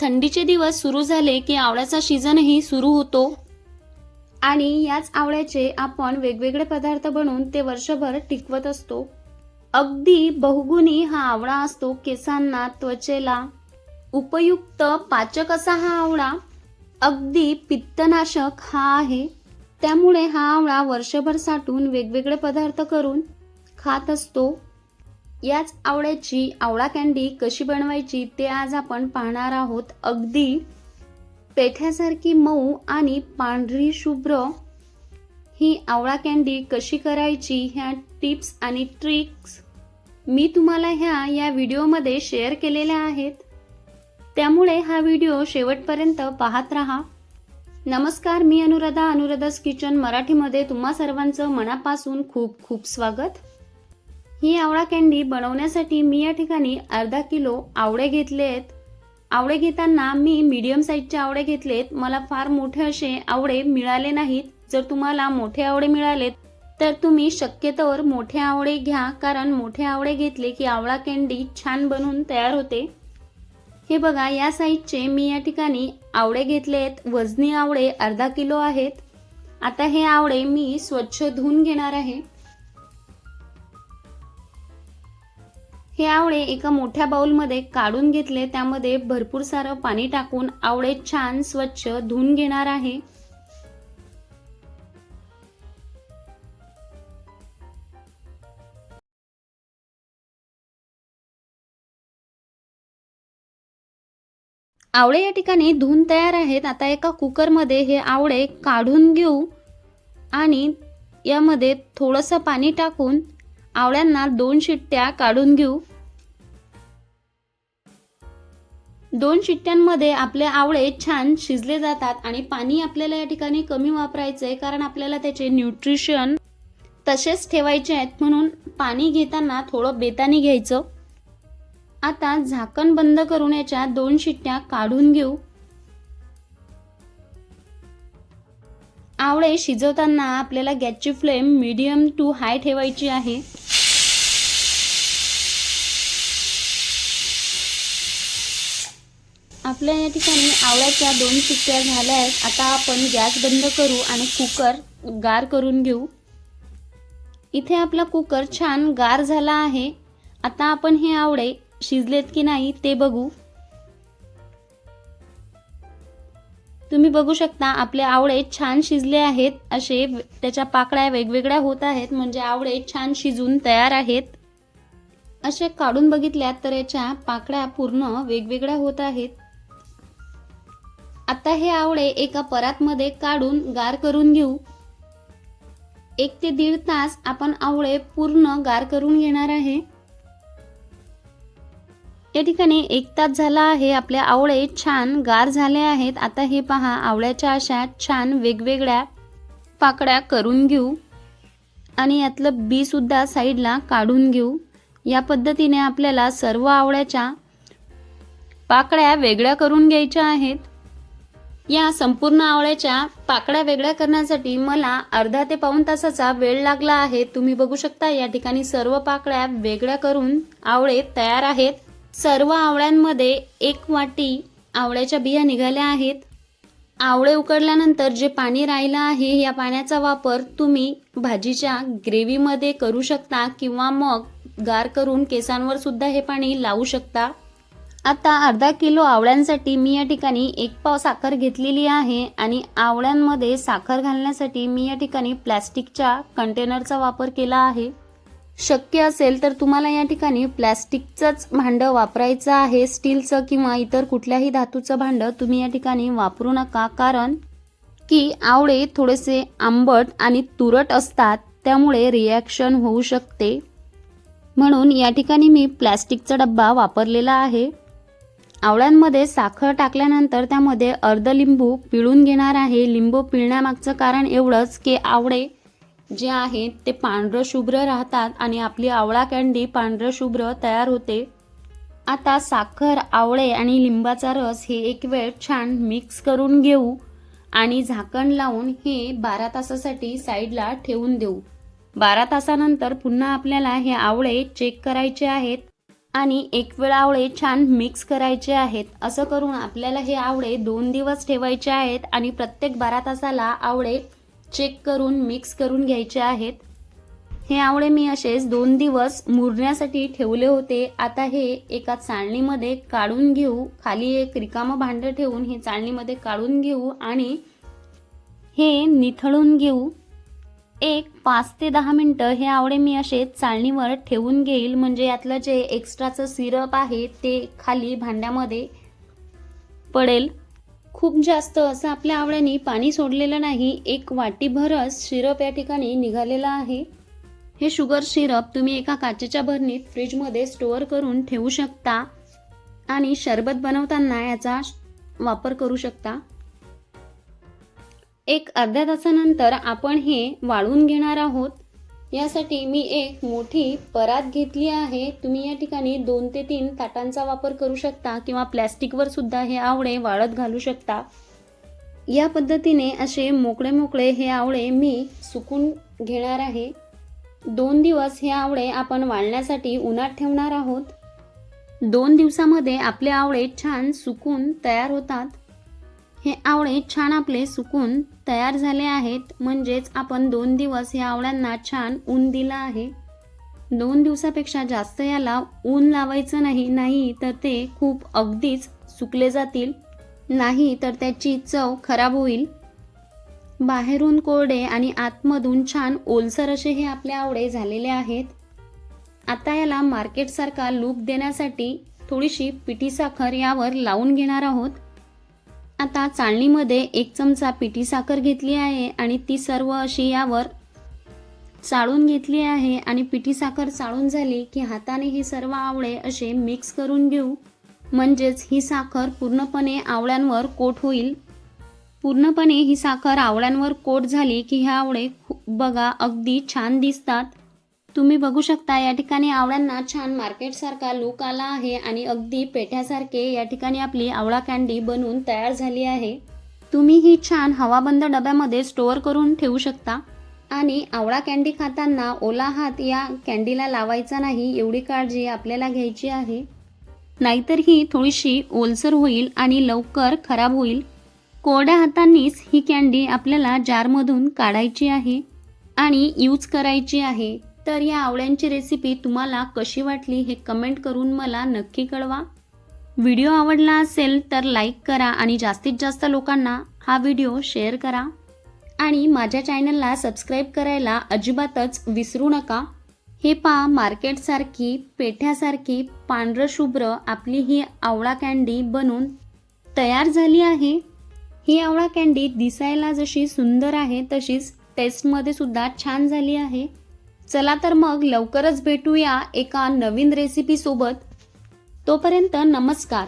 थंडीचे दिवस सुरू झाले की आवळ्याचा सीझनही सुरू होतो. आणि याच आवळ्याचे आपण वेगवेगळे पदार्थ बनवून ते वर्षभर टिकवत असतो. अगदी बहुगुणी हा आवळा असतो केसांना त्वचेला. उपयुक्त पाचक असा हा आवळा. अगदी पित्तनाशक हा आहे. त्यामुळे हा आवळा वर्षभर साठून वेगवेगळे पदार्थ करून खात असतो. याच आवळ्याची आवळा कँडी कशी बनवायची ते आज आपण पाहणार आहोत. अगदी पेठ्यासारखी मऊ आणि पांढरी शुभ्र ही आवळा कँडी कशी करायची ह्या टिप्स आणि ट्रिक्स मी तुम्हाला ह्या या व्हिडिओमध्ये शेअर केलेल्या आहेत. त्यामुळे हा व्हिडिओ शेवटपर्यंत पाहत राहा. नमस्कार मी अनुराधा अनुराधास किचन मराठीमध्ये तुम्हा सर्वांचं मनापासून खूप खूप स्वागत. ही आवळा कँडी बनवण्यासाठी मी या ठिकाणी अर्धा किलो आवळे घेतले आहेत. आवळे घेताना मी मीडियम साईजचे आवळे घेतलेत. मला फार मोठे असे आवळे मिळाले नाहीत. जर तुम्हाला मोठे आवळे मिळालेत तर तुम्ही शक्यतोवर मोठे आवळे घ्या कारण मोठे आवळे घेतले की आवळा कँडी छान बनून तयार होते. हे बघा या साईजचे मी या ठिकाणी आवळे आहेत. वजनी आवळे अर्धा किलो आहेत. आता हे आवळे मी स्वच्छ धुवून घेणार आहे. हे आवळे एका मोठ्या बाउलमध्ये काढून घेतले. त्यामध्ये भरपूर सारं पाणी टाकून आवळे छान स्वच्छ धुवून घेणार आहे. आवळे या ठिकाणी धुवून तयार आहेत. आता एका कुकरमध्ये हे आवळे काढून घेऊ आणि यामध्ये थोडंसं पाणी टाकून आवळ्यांना दोन शिट्ट्या काढून घेऊ. दोन शिट्ट्यांमध्ये आपले आवळे छान शिजले जातात आणि पाणी आपल्याला या ठिकाणी कमी वापरायचं आहे कारण आपल्याला त्याचे न्यूट्रिशन तसेच ठेवायचे आहेत म्हणून पाणी घेताना थोडं बेतानी घ्यायचं. आता झाकण बंद करून याच्या दोन शिट्ट्या काढून घेऊ. आवळे शिजवताना आपल्याला गॅसची फ्लेम मीडियम टू हाय ठेवायची आहे. आपल्या या ठिकाणी आवळ्याच्या दोन शिट्ट्या झाल्या आहेत. आता आपण गॅस बंद करू आणि कुकर गार करून घेऊ. इथे आपला कुकर छान गार झाला आहे. आता आपण हे आवळे शिजलेत की नाही ते बघू. तुम्ही बघू शकता आपले आवळे छान शिजले आहेत. असे त्याच्या पाकळ्या वेगवेगळ्या होत आहेत. म्हणजे आवळे छान शिजून तयार आहेत. असे काढून बघितल्यात तर याच्या पाकळ्या पूर्ण वेगवेगळ्या होत आहेत. आता हे आवळे एका परातमध्ये काढून गार करून घेऊ. एक ते दीड तास आपण आवळे पूर्ण गार करून घेणार आहे. या ठिकाणी एक तास झाला आहे. आपले आवळे छान गार झाले आहेत. आता हे पहा आवळ्याच्या अशा छान वेगवेगळ्या पाकड्या करून घेऊ. आणि यातलं बी सुद्धा साईडला काढून घेऊ. या पद्धतीने आपल्याला सर्व आवळ्याच्या पाकळ्या वेगळ्या करून घ्यायच्या आहेत. या संपूर्ण आवळ्याच्या पाकळ्या वेगळ्या करण्यासाठी मला अर्धा ते पाऊण तासाचा वेळ लागला आहे. तुम्ही बघू शकता या ठिकाणी सर्व पाकळ्या वेगळ्या करून आवळे तयार आहेत. सर्व आवळ्यांमध्ये एक वाटी आवळ्याच्या बिया निघाल्या आहेत. आवळे उकडल्यानंतर जे पाणी राहिलं आहे या पाण्याचा वापर तुम्ही भाजीच्या ग्रेव्हीमध्ये करू शकता किंवा मग गार करून केसांवर सुद्धा हे पाणी लावू शकता. आता अर्धा किलो आवळ्यांसाठी मी या ठिकाणी एक पाव साखर घेतलेली आहे आणि आवळ्यांमध्ये साखर घालण्यासाठी मी या ठिकाणी प्लॅस्टिकच्या कंटेनरचा वापर केला आहे. शक्य असेल तर तुम्हाला या ठिकाणी प्लॅस्टिकचंच भांडं वापरायचं आहे स्टीलचं किंवा इतर कुठल्याही धातूचं भांडं तुम्ही या ठिकाणी वापरू नका. कारण की आवळे थोडेसे आंबट आणि तुरट असतात त्यामुळे रिॲक्शन होऊ शकते. म्हणून या ठिकाणी मी प्लॅस्टिकचा डब्बा वापरलेला आहे. आवळ्यांमध्ये साखर टाकल्यानंतर त्यामध्ये अर्ध लिंबू पिळून घेणार आहे. लिंबू पिळण्यामागचं कारण एवढंच की आवळे जे आहेत ते पांढरं शुभ्र राहतात आणि आपली आवळा कँडी पांढरं शुभ्र तयार होते. आता साखर आवळे आणि लिंबाचा रस हे एक वेळ छान मिक्स करून घेऊ आणि झाकण लावून हे बारा तासासाठी साईडला ठेवून देऊ. बारा तासानंतर पुन्हा आपल्याला हे आवळे चेक करायचे आहेत. आणि एक वेळ आवळे छान मिक्स करायचे आहेत. असं करून आपल्याला हे आवळे दोन दिवस ठेवायचे आहेत आणि प्रत्येक बारा तासाला आवळे चेक करून मिक्स करून घ्यायचे आहेत. हे आवळे मी असेच दोन दिवस मुरण्यासाठी ठेवले होते. आता हे एका चाळणीमध्ये काढून घेऊ. खाली एक रिकामं भांडं ठेवून हे चाळणीमध्ये काढून घेऊ आणि हे निथळून घेऊ. एक पाच ते दहा मिनटं हे आवळे मी असे चाळणीवर ठेवून घेईल. म्हणजे यातलं जे एक्स्ट्राचं सिरप आहे ते खाली भांड्यामध्ये पडेल. खूप जास्त असं आपल्या आवड्यांनी पाणी सोडलेलं नाही. एक वाटीभरच सिरप या ठिकाणी निघालेला आहे. हे शुगर सिरप तुम्ही एका काचेच्या भरणीत फ्रीजमध्ये स्टोअर करून ठेवू शकता आणि शरबत बनवताना याचा वापर करू शकता. एक अर्ध्या तासानंतर आपण हे वाळून घेणार आहोत. यासाठी मी एक मोठी परात घेतली आहे. तुम्ही या ठिकाणी दोन ते तीन ताटांचा वापर करू शकता किंवा प्लॅस्टिकवर सुद्धा हे आवळे वाळत घालू शकता. या पद्धतीने असे मोकळे मोकळे हे आवळे मी सुकून घेणार आहे. दोन दिवस हे आवळे आपण वाळण्यासाठी उन्हात ठेवणार आहोत. दोन दिवसामध्ये आपले आवळे छान सुकून तयार होतात. हे आवळे छान आपले सुकून तयार झाले आहेत. म्हणजेच आपण दोन दिवस या आवळ्यांना छान ऊन दिलं आहे. दोन दिवसापेक्षा जास्त याला ऊन लावायचं नाही नाही तर ते खूप अगदीच सुकले जातील. नाही तर त्याची चव खराब होईल. बाहेरून कोरडे आणि आतमधून छान ओलसर असे हे आपले आवळे झालेले आहेत. आता याला मार्केटसारखा लूप देण्यासाठी थोडीशी पिठी साखर यावर लावून घेणार आहोत. आता चाळणीमध्ये एक चमचा पिठी साखर घेतली आहे आणि ती सर्व अशी यावर चाळून घेतली आहे आणि पिठी साखर चाळून झाली की हाताने हे सर्व आवळे असे मिक्स करून घेऊ. म्हणजेच ही साखर पूर्णपणे आवळ्यांवर कोट होईल. पूर्णपणे ही साखर आवळ्यांवर कोट झाली की ह्या आवळे खूप बघा अगदी छान दिसतात. तुम्ही बघू शकता या ठिकाणी आवळ्यांना छान मार्केटसारखा लुक आला आहे आणि अगदी पेठ्यासारखे या ठिकाणी आपली आवळा कँडी बनवून तयार झाली आहे. तुम्ही ही छान हवाबंद डब्यामध्ये स्टोअर करून ठेवू शकता. आणि आवळा कँडी खाताना ओला हात या कँडीला लावायचा नाही एवढी काळजी आपल्याला घ्यायची आहे. नाहीतर ही थोडीशी ओलसर होईल आणि लवकर खराब होईल. कोरड्या हातांनीच ही कँडी आपल्याला जारमधून काढायची आहे आणि यूज करायची आहे. तर या आवळ्यांची रेसिपी तुम्हाला कशी वाटली हे कमेंट करून मला नक्की कळवा. व्हिडिओ आवडला असेल तर लाईक करा आणि जास्तीत जास्त लोकांना हा व्हिडिओ शेअर करा. आणि माझ्या चॅनलला सबस्क्राईब करायला अजिबातच विसरू नका. हे पहा मार्केटसारखी पेठ्यासारखी पांढरं शुभ्र आपली ही आवळा कँडी बनून तयार झाली आहे. ही आवळा कँडी दिसायला जशी सुंदर आहे तशीच टेस्टमध्ये सुद्धा छान झाली आहे. चला तर मग लवकरच भेटूया एका नवीन रेसिपीसोबत तोपर्यंत नमस्कार.